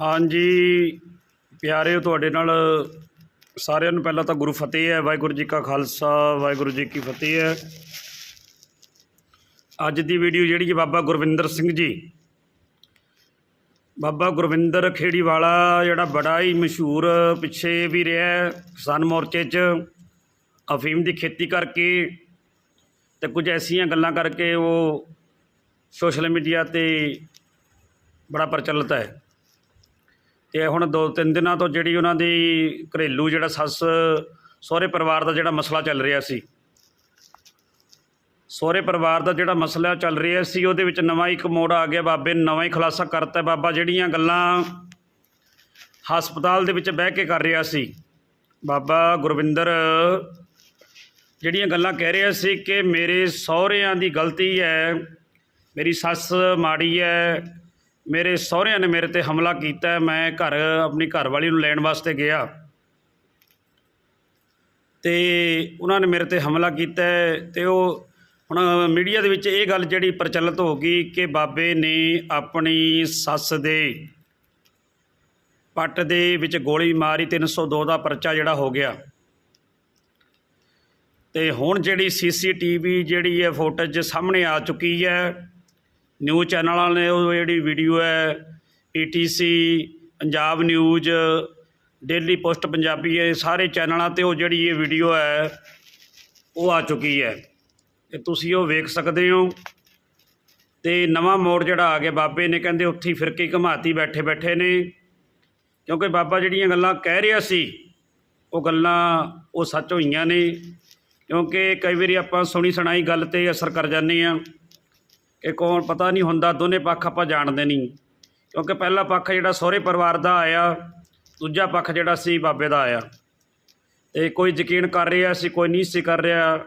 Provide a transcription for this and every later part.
ਹਾਂਜੀ, ਪਿਆਰਿਓ, ਤੁਹਾਡੇ ਨਾਲ ਸਾਰਿਆਂ ਨੂੰ ਪਹਿਲਾਂ ਤਾਂ ਗੁਰੂ ਫਤਿਹ ਹੈ, ਵਾਹਿਗੁਰੂ ਜੀ ਕਾ ਖਾਲਸਾ, ਵਾਹਿਗੁਰੂ ਜੀ ਕੀ ਫਤਿਹ ਹੈ। ਅੱਜ ਦੀ ਵੀਡੀਓ ਜਿਹੜੀ ਹੈ ਬਾਬਾ ਗੁਰਵਿੰਦਰ ਸਿੰਘ ਜੀ। ਬਾਬਾ ਗੁਰਵਿੰਦਰ ਖੇੜੀ ਵਾਲਾ ਜਿਹੜਾ ਬੜਾ ਹੀ ਮਸ਼ਹੂਰ ਪਿੱਛੇ ਵੀ ਰਿਹਾ ਹੈ, ਕਿਸਾਨ ਮੋਰਚੇ 'ਚ, ਅਫੀਮ ਦੀ ਖੇਤੀ ਕਰਕੇ ਤੇ ਕੁਝ ਐਸੀਆਂ ਗੱਲਾਂ ਕਰਕੇ ਉਹ ਸੋਸ਼ਲ ਮੀਡੀਆ ਤੇ ਬੜਾ ਪ੍ਰਚਲਿਤ ਹੈ। ਅਤੇ ਹੁਣ ਦੋ ਤਿੰਨ ਦਿਨਾਂ ਤੋਂ ਜਿਹੜੀ ਉਹਨਾਂ ਦੀ ਘਰੇਲੂ ਜਿਹੜਾ ਸੱਸ ਸਹੁਰੇ ਪਰਿਵਾਰ ਦਾ ਜਿਹੜਾ ਮਸਲਾ ਚੱਲ ਰਿਹਾ ਸੀ, ਸਹੁਰੇ ਪਰਿਵਾਰ ਦਾ ਜਿਹੜਾ ਮਸਲਾ ਚੱਲ ਰਿਹਾ ਸੀ, ਉਹਦੇ ਵਿੱਚ ਨਵਾਂ ਇੱਕ ਮੋੜ ਆ ਗਿਆ ਬਾਬੇ ਨੇ ਨਵਾਂ ਹੀ ਖੁਲਾਸਾ ਕਰਤਾ ਬਾਬਾ, ਜਿਹੜੀਆਂ ਗੱਲਾਂ ਹਸਪਤਾਲ ਦੇ ਵਿੱਚ ਬਹਿ ਕੇ ਕਰ ਰਿਹਾ ਸੀ। ਬਾਬਾ ਗੁਰਵਿੰਦਰ ਜਿਹੜੀਆਂ ਗੱਲਾਂ ਕਹਿ ਰਿਹਾ ਸੀ ਕਿ ਮੇਰੇ ਸਹੁਰਿਆਂ ਦੀ ਗਲਤੀ ਹੈ, ਮੇਰੀ ਸੱਸ ਮਾੜੀ ਹੈ ਮੇਰੇ ਸਹੁਰਿਆਂ ਨੇ ਮੇਰੇ ਤੇ ਹਮਲਾ ਕੀਤਾ, ਮੈਂ ਘਰ, ਆਪਣੀ ਘਰਵਾਲੀ ਨੂੰ ਲੈਣ ਵਾਸਤੇ ਗਿਆ। ਤੇ ਉਹਨਾਂ ਨੇ ਮੇਰੇ ਤੇ ਹਮਲਾ ਕੀਤਾ ਹੈ ਤੇ ਉਹ ਹੁਣ ਮੀਡੀਆ ਦੇ ਵਿੱਚ ਇਹ ਗੱਲ ਜਿਹੜੀ ਪ੍ਰਚਲਿਤ ਹੋ ਗਈ ਕਿ ਬਾਬੇ ਨੇ ਆਪਣੀ ਸੱਸ ਦੇ ਪੱਟ ਦੇ ਵਿੱਚ ਗੋਲੀ ਮਾਰੀ 302 ਦਾ ਪਰਚਾ ਜਿਹੜਾ ਹੋ ਗਿਆ। ਤੇ ਹੁਣ ਜਿਹੜੀ ਸੀਸੀਟੀਵੀ ਜਿਹੜੀ ਹੈ ਫੁਟੇਜ ਸਾਹਮਣੇ ਆ ਚੁੱਕੀ ਹੈ ਨਿਊਜ਼ ਚੈਨਲਾਂ ਨੇ ਉਹ ਜਿਹੜੀ ਵੀਡੀਓ ਹੈ PTC Punjab news, Daily Post Punjabi, ਇਹ ਸਾਰੇ ਚੈਨਲਾਂ ਤੇ ਉਹ ਜਿਹੜੀ ਇਹ ਵੀਡੀਓ ਹੈ, ਉਹ ਆ ਚੁੱਕੀ ਹੈ। ਤੇ ਤੁਸੀਂ ਉਹ ਵੇਖ ਸਕਦੇ ਹੋ। ਤੇ ਨਵਾਂ ਮੋੜ ਜਿਹੜਾ ਆ ਗਿਆ, ਬਾਬੇ ਨੇ ਕਹਿੰਦੇ ਉੱਥੇ ਹੀ ਫਿਰਕੀ ਘਮਾਤੀ, ਬੈਠੇ ਬੈਠੇ ਨੇ। ਕਿਉਂਕਿ ਬਾਬਾ ਜਿਹੜੀਆਂ ਗੱਲਾਂ ਕਹਿ ਰਿਹਾ ਸੀ, ਉਹ ਗੱਲਾਂ ਉਹ ਸੱਚ ਹੋਈਆਂ ਨੇ। ਕਿਉਂਕਿ ਕਈ ਵਾਰੀ ਆਪਾਂ ਸੁਣੀ ਸੁਣਾਈ ਗੱਲ ਤੇ ਅਸਰ ਕਰ ਜਾਂਦੇ ਆ ਕਿ ਕੌਣ ਪਤਾ ਨਹੀਂ ਹੁੰਦਾ, ਦੋਨੇ ਪੱਖ ਆਪਾਂ ਜਾਣਦੇ ਨਹੀਂ। ਕਿਉਂਕਿ ਪਹਿਲਾ ਪੱਖ ਜਿਹੜਾ ਸਹੁਰੇ ਪਰਿਵਾਰ ਦਾ ਆਇਆ, ਦੂਜਾ ਪੱਖ ਜਿਹੜਾ ਸੀ ਬਾਬੇ ਦਾ ਆਇਆ। ਤੇ ਕੋਈ ਯਕੀਨ ਕਰ ਰਿਹਾ ਸੀ, ਕੋਈ ਨਹੀਂ ਸੀ ਕਰ ਰਿਹਾ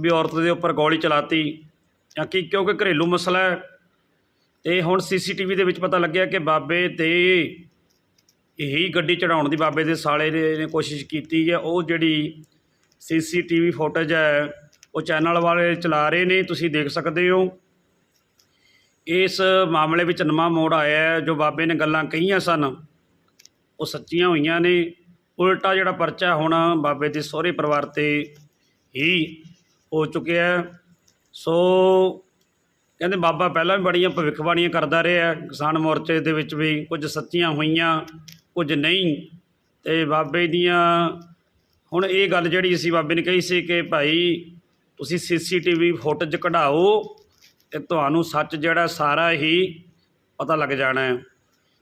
ਵੀ ਔਰਤ ਦੇ ਉੱਪਰ ਗੋਲੀ ਚਲਾਤੀ ਜਾਂ ਕਿ, ਕਿਉਂਕਿ ਘਰੇਲੂ ਮਸਲਾ ਹੈ। ਤੇ ਹੁਣ ਸੀਸੀਟੀਵੀ ਦੇ ਵਿੱਚ ਪਤਾ ਲੱਗਿਆ ਕਿ ਬਾਬੇ ਤੇ ਇਹੀ ਗੱਡੀ ਚੜਾਉਣ ਦੀ ਬਾਬੇ ਦੇ ਸਾਲੇ ਨੇ ਨੇ ਕੋਸ਼ਿਸ਼ ਕੀਤੀ ਹੈ। ਉਹ ਜਿਹੜੀ ਸੀਸੀਟੀਵੀ ਫੁਟੇਜ ਹੈ, ਉਹ ਚੈਨਲ ਵਾਲੇ ਚਲਾ ਰਹੇ ਨੇ, ਤੁਸੀਂ ਦੇਖ ਸਕਦੇ ਹੋ। ਇਸ ਮਾਮਲੇ ਵਿੱਚ ਨਵਾਂ ਮੋੜ ਆਇਆ ਹੈ, ਜੋ ਬਾਬੇ ਨੇ ਗੱਲਾਂ ਕਹੀਆਂ ਸਨ, ਉਹ ਸੱਚੀਆਂ ਹੋਈਆਂ ਨੇ। ਉਲਟਾ ਜਿਹੜਾ ਪਰਚਾ ਹੁਣ ਬਾਬੇ ਦੇ ਸਹੁਰੇ ਪਰਿਵਾਰ ਤੇ ਹੀ ਹੋ ਚੁੱਕਿਆ ਸੋ ਕਹਿੰਦੇ ਬਾਬਾ ਪਹਿਲਾਂ ਵੀ ਬੜੀਆਂ ਭਵਿੱਖਬਾਣੀਆਂ ਕਰਦਾ ਰਿਹਾ ਕਿਸਾਨ ਮੋਰਚੇ ਦੇ ਵਿੱਚ ਵੀ ਕੁਝ ਸੱਚੀਆਂ ਹੋਈਆਂ, ਕੁਝ ਨਹੀਂ। ਤੇ ਬਾਬੇ ਦੀਆਂ ਹੁਣ ਇਹ ਗੱਲ ਜਿਹੜੀ ਸੀ ਬਾਬੇ ਨੇ ਕਹੀ ਸੀ ਕਿ ਭਾਈ, ਤੁਸੀਂ ਸੀਸੀਟੀਵੀ ਫੁਟੇਜ ਕਢਾਓ ਤੇ ਤੁਹਾਨੂੰ ਸੱਚ ਜਿਹੜਾ ਸਾਰਾ ਹੀ ਪਤਾ ਲੱਗ ਜਾਣਾ ਹੈ।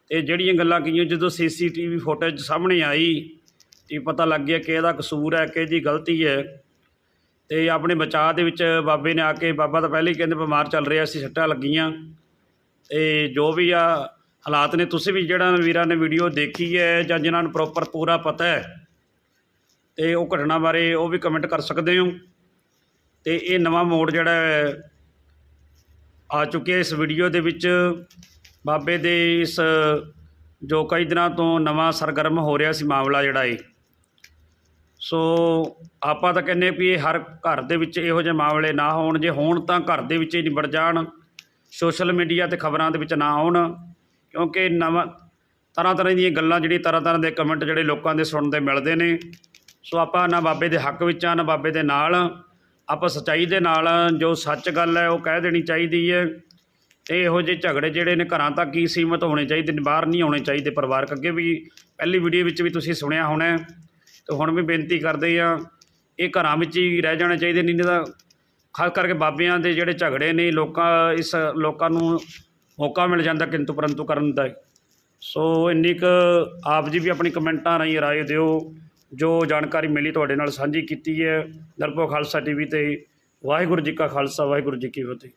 ਤੇ ਜਿਹੜੀਆਂ ਗੱਲਾਂ ਕਹੀਆਂ, ਜਦੋਂ ਸੀਸੀਟੀਵੀ ਫੁਟੇਜ ਸਾਹਮਣੇ ਆਈ, ਤੇ ਪਤਾ ਲੱਗ ਗਿਆ ਕਿ ਇਹਦਾ ਕਸੂਰ ਹੈ, ਕਿ ਇਹਦੀ ਗਲਤੀ ਹੈ। ਤੇ ਆਪਣੇ ਬਚਾਅ ਦੇ ਵਿੱਚ ਬਾਬੇ ਨੇ ਆ ਕੇ, ਬਾਬਾ ਤਾਂ ਪਹਿਲੇ ਹੀ ਕਹਿੰਦੇ ਬਿਮਾਰ ਚੱਲ ਰਿਹਾ ਸੀ ਸੱਟਾਂ ਲੱਗੀਆਂ। ਤੇ ਜੋ ਵੀ ਆ ਹਾਲਾਤ ਨੇ, ਤੁਸੀਂ ਵੀ ਜਿਹੜਾ ਵੀਰਾਂ ਨੇ ਵੀਡੀਓ ਦੇਖੀ ਹੈ ਜਾਂ ਜਿਨ੍ਹਾਂ ਨੂੰ ਪ੍ਰੋਪਰ ਪੂਰਾ ਪਤਾ ਹੈ, ਤੇ ਉਹ ਘਟਨਾ ਬਾਰੇ ਉਹ ਵੀ ਕਮੈਂਟ ਕਰ ਸਕਦੇ ਹੋ। ਤੇ ਇਹ ਨਵਾਂ ਮੋੜ ਜਿਹੜਾ ਹੈ ਆ ਚੁੱਕੇ ਇਸ ਵੀਡੀਓ ਦੇ ਵਿੱਚ ਬਾਬੇ ਦੇ ਇਸ, ਜੋ ਕਈ ਦਿਨਾਂ ਤੋਂ ਨਵਾਂ ਸਰਗਰਮ ਹੋ ਰਿਹਾ ਸੀ ਮਾਮਲਾ ਜਿਹੜਾ ਇਹ। ਸੋ ਆਪਾਂ ਤਾਂ ਕਹਿੰਦੇ ਵੀ ਇਹ ਹਰ ਘਰ ਦੇ ਵਿੱਚ ਇਹੋ ਜਿਹੇ ਮਾਮਲੇ ਨਾ ਹੋਣ, ਜੇ ਹੋਣ ਤਾਂ ਘਰ ਦੇ ਵਿੱਚ ਹੀ ਨਿਬੜ ਜਾਣ, ਸੋਸ਼ਲ ਮੀਡੀਆ ਤੇ ਖਬਰਾਂ ਦੇ ਵਿੱਚ ਨਾ ਆਉਣ, ਕਿਉਂਕਿ ਨਵਾਂ ਤਰ੍ਹਾਂ ਤਰ੍ਹਾਂ ਦੀਆਂ ਗੱਲਾਂ ਜਿਹੜੀ ਤਰ੍ਹਾਂ ਤਰ੍ਹਾਂ ਦੇ ਕਮੈਂਟ ਜਿਹੜੇ ਲੋਕਾਂ ਦੇ ਸੁਣਨ ਦੇ ਮਿਲਦੇ ਨੇ। ਸੋ ਆਪਾਂ ਨਾ ਬਾਬੇ ਦੇ ਹੱਕ ਵਿੱਚ ਆ, ਨਾ ਬਾਬੇ ਦੇ ਨਾਲ। ਆਪਾਂ ਸੱਚਾਈ ਦੇ ਨਾਲ ਜੋ ਸੱਚ ਗੱਲ ਹੈ ਉਹ ਕਹਿ ਦੇਣੀ ਚਾਹੀਦੀ ਹੈ। ਤੇ ਇਹੋ ਜਿਹੇ ਝਗੜੇ ਜਿਹੜੇ ਨੇ ਘਰਾਂ ਤੱਕ ਹੀ ਸੀਮਤ ਹੋਣੇ ਚਾਹੀਦੇ ਨੇ, ਬਾਹਰ ਨਹੀਂ ਆਉਣੇ ਚਾਹੀਦੇ ਪਰਿਵਾਰਕ। ਅੱਗੇ ਵੀ ਪਹਿਲੀ ਵੀਡੀਓ ਵਿੱਚ ਵੀ ਤੁਸੀਂ ਸੁਣਿਆ ਹੋਣਾ ਹੈ। ਤੇ ਹੁਣ ਵੀ ਬੇਨਤੀ ਕਰਦੇ ਆ ਇਹ ਘਰਾਂ ਵਿੱਚ ਹੀ ਰਹਿ ਜਾਣੇ ਚਾਹੀਦੇ ਨਹੀਂ ਤਾਂ ਖਾਸ ਕਰਕੇ ਬਾਬਿਆਂ ਦੇ ਜਿਹੜੇ ਝਗੜੇ ਨੇ, ਲੋਕਾਂ, ਇਸ ਲੋਕਾਂ ਨੂੰ ਮੌਕਾ ਮਿਲ ਜਾਂਦਾ ਕਿੰਤੂ ਪਰੰਤੂ ਕਰਨ ਦਾ। ਸੋ ਇੰਨੀ ਕੁ ਆਪ ਜੀ ਵੀ ਆਪਣੀ ਕਮੈਂਟਾਂ ਰਾਹੀਂ ਰਾਏ ਦਿਓ। ਜੋ ਜਾਣਕਾਰੀ ਮਿਲੀ ਤੁਹਾਡੇ ਨਾਲ ਸਾਂਝੀ ਕੀਤੀ ਹੈ ਦਰਪੋ ਖਾਲਸਾ ਟੀਵੀ ਤੇ ਵਾਹਿਗੁਰੂ ਜੀ ਕਾ ਖਾਲਸਾ, ਵਾਹਿਗੁਰੂ ਜੀ ਕੀ ਫਤਿਹ।